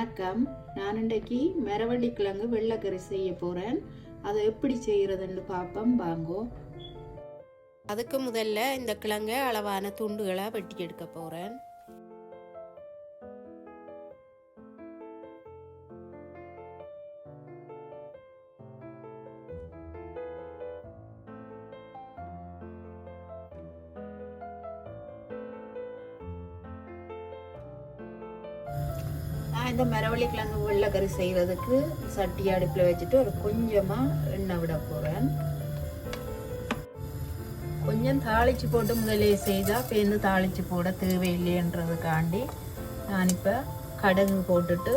வணக்கம். நான் இன்றைக்கு மரவள்ளி கிழங்கு வெள்ளைக்கறி செய்ய போகிறேன் அதை எப்படி செய்கிறதுன்னு பார்ப்போம். வாங்கோ. அதுக்கு முதல்ல இந்த கிழங்கை அளவான துண்டுகளாக வெட்டி எடுக்க போகிறேன் நான் இந்த மரவள்ளி கிழங்கு வெள்ளைக்கறி செய்கிறதுக்கு சட்டி அடுப்பில் வச்சுட்டு ஒரு கொஞ்சமாக எண்ணெய் விட போகிறேன் கொஞ்சம் தாளித்து போட்டு முதலே செய்தால் பேருந்து தாளித்து போட தேவையில்லைன்றதுக்காண்டி நான் இப்போ கடுகு போட்டுட்டு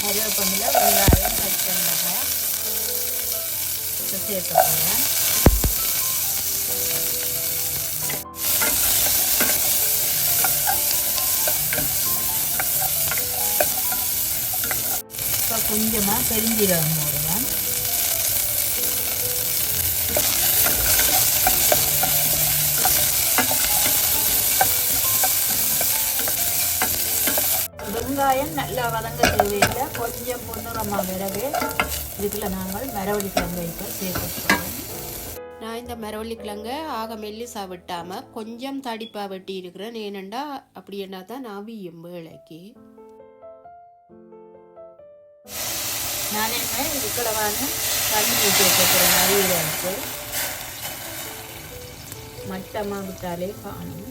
கருவேப்பந்தில் வெங்காயம் பச்சை மிளகாய் சேர்த்து போகிறேன் கொஞ்சமாக பெருஞ்சீரகம் போடுவேன் வெங்காயம் நல்லா வதங்க தேவையில்லை. கொஞ்சம் பொன்னிறமாக விறகு. இதுக்குள்ள நாங்கள் மரவள்ளி கிழங்கு இப்போ சேர்த்துக்கிறோம். நான் இந்த மரவள்ளி கிழங்கை ஆக மெல்லிசா விட்டாமல் கொஞ்சம் தடிப்பாக வெட்டி இருக்கிறேன் ஏனெண்டா அப்படி என்ன தான் அவியும் வேலைக்கு. நான் என்ன இதுக்குள்ளவான தண்ணி ஊற்றி வச்சுக்கிறேன் அரியருக்கு மட்டமாக விட்டாலே காணும்.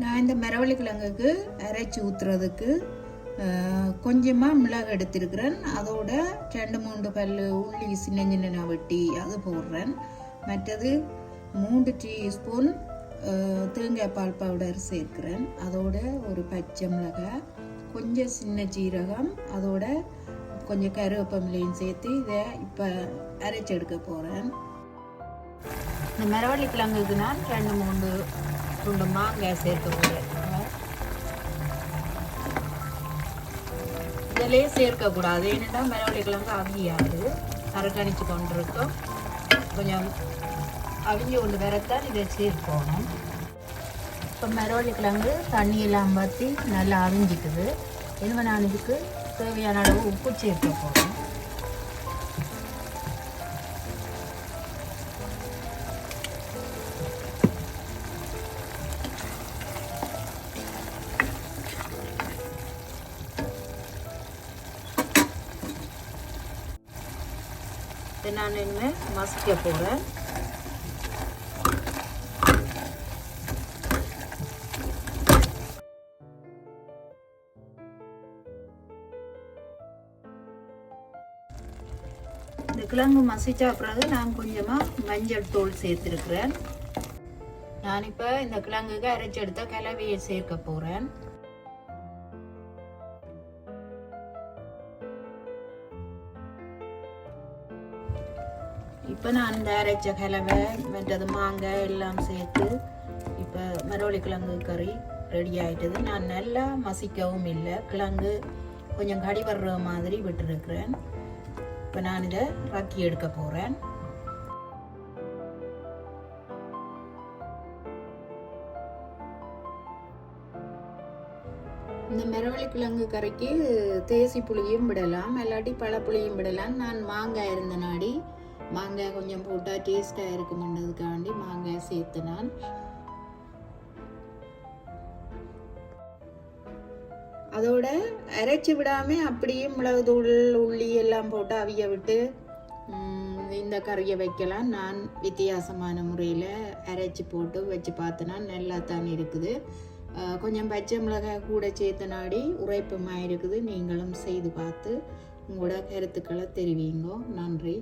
நான் இந்த மரவள்ளி கிழங்குக்கு அரைச்சி ஊற்றுறதுக்கு கொஞ்சமாக மிளகு எடுத்திருக்கிறேன். அதோட ரெண்டு மூன்று பல் உள்ளி சின்ன சின்ன வெட்டி அது போடுறேன். மற்றது மூன்று டீஸ்பூன் தேங்காய் பால் பவுடர் சேர்க்கிறேன். அதோட ஒரு பச்சை மிளகாய் கொஞ்சம் சின்ன ஜீரகம் அதோட கொஞ்சம் கருவேப்பமிலையும் சேர்த்து இதை இப்போ அரைச்சி எடுக்க போகிறேன் இந்த மரவள்ளி கிழங்குக்கு நான் ரெண்டு மூணு துண்டு மாங்காய் சேர்க்க போகிறேன் இதிலே சேர்க்கக்கூடாது ஏன்னா மரவள்ளி கிழங்கு அவியாது. அரக்கணிச்சு கொண்டிருக்கோம். கொஞ்சம் அவிஞ்சு கொண்டு வரத்தான் இதை சேர்க்கணும் இப்போ மரவள்ளி கிழங்கு தண்ணியெல்லாம் பற்றி நல்லா அவிஞ்சிக்குது. இனிமேல் நான் இதுக்கு தேவையான அளவு உப்பு சேர்க்க போகிறேன் இதை நான் இனிமேல் மசிக்க போகிறேன் இந்த கிழங்கு மசிச்சா பிறகு நான் கொஞ்சமாக மஞ்சள் தூள் சேர்த்துருக்குறேன். நான் இப்போ இந்த கிழங்குக்கு அரைச்சி எடுத்த கலவையை சேர்க்க போகிறேன் இப்போ நான் இந்த அரைச்ச கலவை மற்றது மாங்காய் எல்லாம் சேர்த்து இப்போ மரவள்ளி கிழங்கு கறி ரெடி ஆகிட்டது நான் நல்லா மசிக்கவும் இல்லை. கிழங்கு கொஞ்சம் கடி வர்ற மாதிரி விட்டுருக்கிறேன். இப்போ நான் இதை ரக்கி எடுக்க போகிறேன் இந்த மரவள்ளி கிழங்கு கறிக்கு தேசி புளியும் விடலாம். இல்லாட்டி பழப்புளியும் விடலாம். நான் மாங்காய் இருந்த நாடி மாங்காய் கொஞ்சம் போட்டால் டேஸ்ட்டாக இருக்குமென்றதுக்காண்டி மாங்காய் சேர்த்து நான் அதோட அரைச்சி விடாமல் அப்படியே தூள் உள்ளி எல்லாம் போட்டு அவிய விட்டு இந்த கறியை வைக்கலாம். நான் வித்தியாசமான முறையில் அரைச்சி போட்டு வச்சு பார்த்தேன்னா நல்லா தான் இருக்குது. கொஞ்சம் பச்சை மிளகாய் கூட சேர்த்து நாடி உரைப்பமாக இருக்குது. நீங்களும் செய்து பார்த்து உங்களோட கருத்துக்களை தெரிவிங்கோ. நன்றி.